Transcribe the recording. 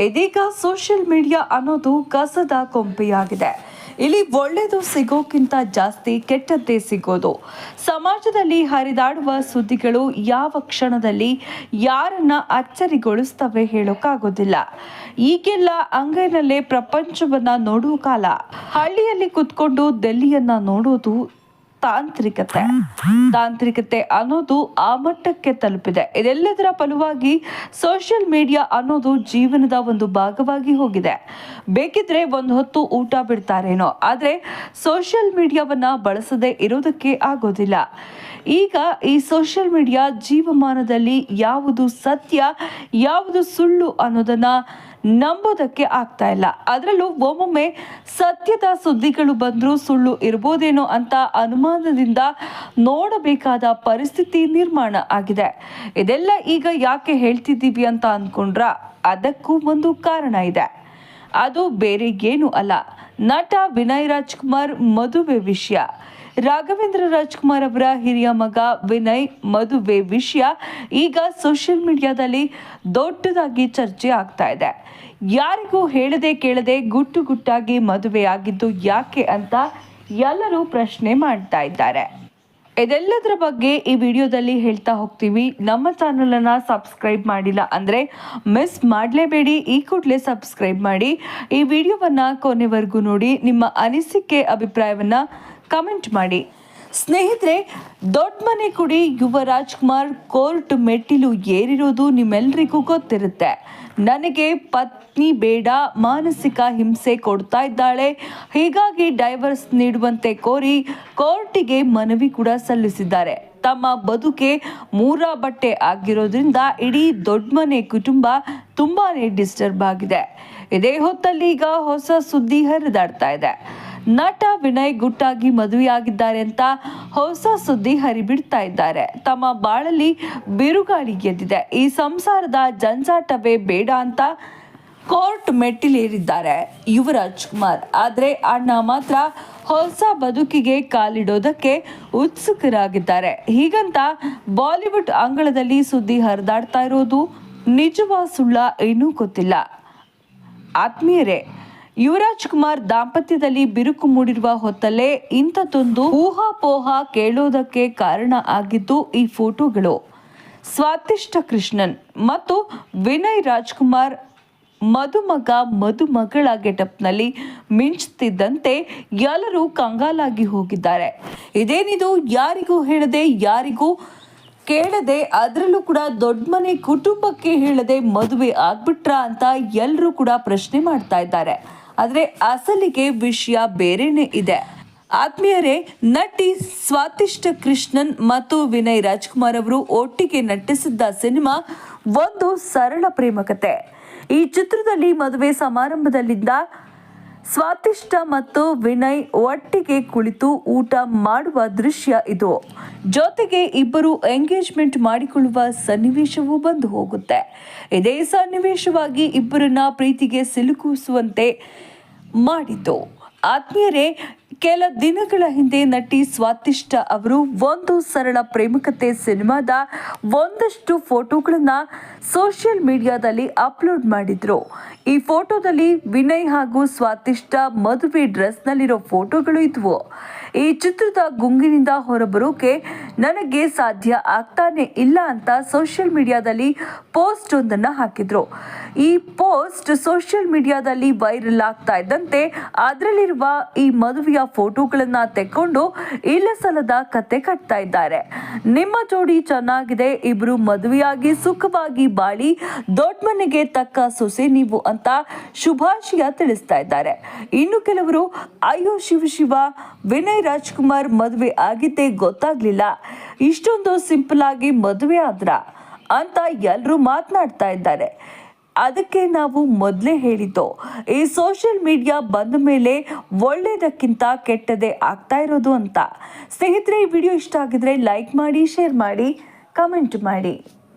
ಇದೀಗ social media ಅನ್ನೋದು ಕಸದ ಕೊಂಪೆಯಾಗಿದೆ ಇಲ್ಲಿ ಒಳ್ಳೆಯದು ಸಿಗೋಕ್ಕಿಂತ ಜಾಸ್ತಿ ಕೆಟ್ಟದ್ದೇ ಸಿಗೋದು. ಸಮಾಜದಲ್ಲಿ ಹರಿದಾಡುವ ಸುದ್ದಿಗಳು ಯಾವ ಕ್ಷಣದಲ್ಲಿ ಯಾರನ್ನ ಅಚ್ಚರಿಗೊಳಿಸ್ತವೆ ಹೇಳೋಕ್ಕಾಗೋದಿಲ್ಲ ಈಗೆಲ್ಲ ಅಂಗೈನಲ್ಲೇ ಪ್ರಪಂಚವನ್ನ ನೋಡುವ ಕಾಲ. ಹಳ್ಳಿಯಲ್ಲಿ ಕುತ್ಕೊಂಡು ದೆಲ್ಲಿಯನ್ನ ನೋಡೋದು ತಾಂತ್ರಿಕತೆ. ತಾಂತ್ರಿಕತೆ ಅನ್ನೋದು ಆ ಮಟ್ಟಕ್ಕೆ ತಲುಪಿದೆ. ಇದೆಲ್ಲದರ ಫಲವಾಗಿ ಸೋಷಿಯಲ್ ಮೀಡಿಯಾ ಅನ್ನೋದು ಜೀವನದ ಒಂದು ಭಾಗವಾಗಿ ಹೋಗಿದೆ. ಬೇಕಿದ್ರೆ ಒಂದು ಹೊತ್ತು ಊಟ ಬಿಡ್ತಾರೇನೋ, ಆದರೆ ಸೋಷಿಯಲ್ ಮೀಡಿಯಾವನ್ನ ಬಳಸದೆ ಇರೋದಕ್ಕೆ ಆಗೋದಿಲ್ಲ. ಈಗ ಈ ಸೋಷಿಯಲ್ ಮೀಡಿಯಾ ಜೀವಮಾನದಲ್ಲಿ ಯಾವುದು ಸತ್ಯ, ಯಾವುದು ಸುಳ್ಳು ಅನ್ನೋದನ್ನ ನಂಬೋದಕ್ಕೆ ಆಗ್ತಾ ಇಲ್ಲ. ಅದರಲ್ಲೂ ಒಮ್ಮೊಮ್ಮೆ ಸತ್ಯದ ಸುದ್ದಿಗಳು ಬಂದರೂ ಸುಳ್ಳು ಇರ್ಬೋದೇನೋ ಅಂತ ಅನುಮಾನದಿಂದ ನೋಡಬೇಕಾದ ಪರಿಸ್ಥಿತಿ ನಿರ್ಮಾಣ ಆಗಿದೆ. ಇದೆಲ್ಲ ಈಗ ಯಾಕೆ ಹೇಳ್ತಿದ್ದೀವಿ ಅಂತ ಅಂದ್ಕೊಂಡ್ರ ಅದಕ್ಕೂ ಒಂದು ಕಾರಣ ಇದೆ. ಅದು ಬೇರೆ ಏನೂ ಅಲ್ಲ. ನಟ ವಿನಯ್ ರಾಜ್ಕುಮಾರ್ ಮದುವೆ ವಿಷಯ. ರಾಘವೇಂದ್ರ ರಾಜ್ಕುಮಾರ್ ಅವರ ಹಿರಿಯ ಮಗ ವಿನಯ್ ಮದುವೆ ವಿಷಯ ಈಗ ಸೋಷಿಯಲ್ ಮೀಡಿಯಾದಲ್ಲಿ ದೊಡ್ಡದಾಗಿ ಚರ್ಚೆ ಆಗ್ತಾ ಇದೆ. ಯಾರಿಗೂ ಹೇಳದೆ ಕೇಳದೆ ಗುಟ್ಟು ಗುಟ್ಟಾಗಿ ಮದುವೆ ಆಗಿದ್ದು ಯಾಕೆ ಅಂತ ಎಲ್ಲರೂ ಪ್ರಶ್ನೆ ಮಾಡ್ತಾ ಇದ್ದಾರೆ. ಇದೆಲ್ಲದರ ಬಗ್ಗೆ ಈ ವಿಡಿಯೋದಲ್ಲಿ ಹೇಳ್ತಾ ಹೋಗ್ತೀವಿ. ನಮ್ಮ ಚಾನಲನ್ನು ಸಬ್ಸ್ಕ್ರೈಬ್ ಮಾಡಿಲ್ಲ ಅಂದರೆ ಮಿಸ್ ಮಾಡಲೇಬೇಡಿ. ಈ ಕೂಡಲೇ ಸಬ್ಸ್ಕ್ರೈಬ್ ಮಾಡಿ. ಈ ವಿಡಿಯೋವನ್ನು ಕೊನೆವರೆಗೂ ನೋಡಿ. ನಿಮ್ಮ ಅನಿಸಿಕೆ, ಅಭಿಪ್ರಾಯವನ್ನು ಕಮೆಂಟ್ ಮಾಡಿ. ಸ್ನೇಹಿತರೆ ದೊಡ್ಡ ಮನೆ ಕುಡಿ ಯುವ ರಾಜ್ಕುಮಾರ್ ಕೋರ್ಟ್ ಮೆಟ್ಟಿಲು ಏರಿರೋದು ನಿಮ್ಮೆಲ್ಲರಿಗೂ ಗೊತ್ತಿರುತ್ತೆ. ನನಗೆ ಪತ್ನಿ ಬೇಡ, ಮಾನಸಿಕ ಹಿಂಸೆ ಕೊಡ್ತಾ ಇದ್ದಾಳೆ. ಹೀಗಾಗಿ ಡೈವರ್ಸ್ ನೀಡುವಂತೆ ಕೋರಿ ಕೋರ್ಟಿಗೆ ಮನವಿ ಕೂಡ ಸಲ್ಲಿಸಿದ್ದಾರೆ. ತಮ್ಮ ಬದುಕೆ ಮೂರ ಬಟ್ಟೆ ಆಗಿರೋದ್ರಿಂದ ಇಡೀ ದೊಡ್ಡ ಮನೆ ಕುಟುಂಬ ತುಂಬಾನೇ ಡಿಸ್ಟರ್ಬ್ ಆಗಿದೆ. ಇದೇ ಹೊತ್ತಲ್ಲಿ ಈಗ ಹೊಸ ಸುದ್ದಿ ಹರಿದಾಡ್ತಾ ಇದೆ. ನಟ ವಿನಯ್ ಗುಟ್ಟಾಗಿ ಮದುವೆಯಾಗಿದ್ದಾರೆ ಅಂತ ಹೊಸ ಸುದ್ದಿ ಹರಿಬಿಡ್ತಾ ಇದ್ದಾರೆ. ತಮ್ಮ ಬಾಳಲ್ಲಿ ಬಿರುಗಾಳಿ ಗೆದ್ದಿದೆ. ಈ ಸಂಸಾರದ ಜಂಜಾಟವೇ ಬೇಡ ಅಂತ ಕೋರ್ಟ್ ಮೆಟ್ಟಿಲೇರಿದ್ದಾರೆ ಯುವರಾಜ್ ಕುಮಾರ್. ಆದರೆ ಅಣ್ಣ ಮಾತ್ರ ಹೊಸ ಬದುಕಿಗೆ ಕಾಲಿಡೋದಕ್ಕೆ ಉತ್ಸುಕರಾಗಿದ್ದಾರೆ. ಹೀಗಂತ ಬಾಲಿವುಡ್ ಅಂಗಳದಲ್ಲಿ ಸುದ್ದಿ ಹರಿದಾಡ್ತಾ ಇರೋದು ನಿಜವಾ ಸುಳ್ಳ ಏನೂ ಗೊತ್ತಿಲ್ಲ. ಆತ್ಮೀಯರೇ ಯುವರಾಜ್ ಕುಮಾರ್ ದಾಂಪತ್ಯದಲ್ಲಿ ಬಿರುಕು ಮೂಡಿರುವ ಹೊತ್ತಲ್ಲೇ ಇಂಥದ್ದೊಂದು ಊಹಾಪೋಹ ಕೇಳೋದಕ್ಕೆ ಕಾರಣ ಆಗಿದ್ದು ಈ ಫೋಟೋಗಳು. ಸ್ವಾತಿಷ್ಠ ಕೃಷ್ಣನ್ ಮತ್ತು ವಿನಯ್ ರಾಜ್ಕುಮಾರ್ ಮದುಮಗ ಮದುಮಗಳ ಗೆಟಪ್ನಲ್ಲಿ ಮಿಂಚುತ್ತಿದ್ದಂತೆ ಎಲ್ಲರೂ ಕಂಗಾಲಾಗಿ ಹೋಗಿದ್ದಾರೆ. ಇದೇನಿದು? ಯಾರಿಗೂ ಹೇಳದೆ, ಯಾರಿಗೂ ಕೇಳದೆ, ಅದರಲ್ಲೂ ಕೂಡ ದೊಡ್ಡ ಮನೆ ಕುಟುಂಬಕ್ಕೆ ಹೇಳದೆ ಮದುವೆ ಆಗ್ಬಿಟ್ರಾ ಅಂತ ಎಲ್ಲರೂ ಕೂಡ ಪ್ರಶ್ನೆ ಮಾಡ್ತಾ ಇದ್ದಾರೆ. ಆದರೆ ಅಸಲಿಗೆ ವಿಷಯ ಬೇರೆನೇ ಇದೆ. ಆತ್ಮೀಯರೇ, ನಟಿ ಸ್ವಾತಿಷ್ಠ ಕೃಷ್ಣನ್ ಮತ್ತು ವಿನಯ್ ರಾಜ್ಕುಮಾರ್ ಅವರು ಒಟ್ಟಿಗೆ ನಟಿಸಿದ್ದ ಸಿನಿಮಾ ಒಂದು ಸರಳ ಪ್ರೇಮ ಕತೆ. ಈ ಚಿತ್ರದಲ್ಲಿ ಮದುವೆ ಸಮಾರಂಭದಲ್ಲಿದ್ದ ಸ್ವಾತಿಷ್ಠ ಮತ್ತು ವಿನಯ್ ಒಟ್ಟಿಗೆ ಕುಳಿತು ಊಟ ಮಾಡುವ ದೃಶ್ಯ ಇದು. ಜೊತೆಗೆ ಇಬ್ಬರು ಎಂಗೇಜ್ಮೆಂಟ್ ಮಾಡಿಕೊಳ್ಳುವ ಸನ್ನಿವೇಶವೂ ಬಂದು ಹೋಗುತ್ತೆ. ಇದೇ ಸನ್ನಿವೇಶವಾಗಿ ಇಬ್ಬರನ್ನ ಪ್ರೀತಿಗೆ ಸಿಲುಕಿಸುವಂತೆ ಮಾಡಿತು. ಆತ್ಮೀಯರೇ ಕೆಲ ದಿನಗಳ ಹಿಂದೆ ನಟಿ ಸ್ವಾತಿಷ್ಠ ಅವರು ಒಂದು ಸರಳ ಪ್ರೇಮಕತೆ ಸಿನಿಮಾದ ಒಂದಷ್ಟು ಫೋಟೋಗಳನ್ನ ಸೋಷಿಯಲ್ ಮೀಡಿಯಾದಲ್ಲಿ ಅಪ್ಲೋಡ್ ಮಾಡಿದ್ರು. ಈ ಫೋಟೋದಲ್ಲಿ ವಿನಯ್ ಹಾಗೂ ಸ್ವಾತಿಷ್ಠ ಮದುವೆ ಡ್ರೆಸ್ನಲ್ಲಿರೋ ಫೋಟೋಗಳು ಇದ್ವು. ಈ ಚಿತ್ರದ ಗುಂಗಿನಿಂದ ಹೊರಬರೋಕೆ ನನಗೆ ಸಾಧ್ಯ ಆಗ್ತಾನೆ ಇಲ್ಲ ಅಂತ ಸೋಷಿಯಲ್ ಮೀಡಿಯಾದಲ್ಲಿ ಪೋಸ್ಟ್ ಒಂದನ್ನು ಹಾಕಿದ್ರು. ಈ ಪೋಸ್ಟ್ ಸೋಷಿಯಲ್ ಮೀಡಿಯಾದಲ್ಲಿ ವೈರಲ್ ಆಗ್ತಾ ಇದ್ದಂತೆ ಅದರಲ್ಲಿರುವ ಈ ಮದುವೆಯ ಫೋಟೋಗಳನ್ನ ತೆಕ್ಕೊಂಡು ಇಲ್ಲ ಸಲದ ಕತೆ ಕಟ್ತಾ ಇದ್ದಾರೆ. ನಿಮ್ಮ ಜೋಡಿ ಚೆನ್ನಾಗಿದೆ, ಇಬ್ರು ಮದುವೆಯಾಗಿ ಸುಖವಾಗಿ ಬಾಳಿ ದೊಡ್ಡ ಮನೆಗೆ ತಕ್ಕ ಸೊಸೆ ನೀವು ಅಂತ ಶುಭಾಶಯ ತಿಳಿಸ್ತಾ ಇದ್ದಾರೆ. ಇನ್ನು ಕೆಲವರು, ಅಯ್ಯೋ ಶಿವ ಶಿವ, ವಿನಯ್ ರಾಜ್ಕುಮಾರ್ ಮದುವೆ ಆಗಿದ್ದೇ ಗೊತ್ತಾಗ್ಲಿಲ್ಲ. ಇಷ್ಟೊಂದು ಸಿಂಪಲ್ ಆಗಿ ಮದುವೆ ಆದ್ರ? ಅಂತ ಎಲ್ಲರೂ ಮಾತನಾಡ್ತಾ ಇದ್ದಾರೆ. ಅದಕ್ಕೆ ನಾವು ಮೊದಲೇ ಹೇಳಿದ್ದು, ಈ ಸೋಷಿಯಲ್ ಮೀಡಿಯಾ ಬಂದ ಮೇಲೆ ಒಳ್ಳೆಯದಕ್ಕಿಂತ ಕೆಟ್ಟದೇ ಆಗ್ತಾ ಇರೋದು ಅಂತ. ಸ್ನೇಹಿತರೆ, ಈ ವಿಡಿಯೋ ಇಷ್ಟ ಆಗಿದ್ರೆ ಲೈಕ್ ಮಾಡಿ ಶೇರ್ ಮಾಡಿ ಕಮೆಂಟ್ ಮಾಡಿ.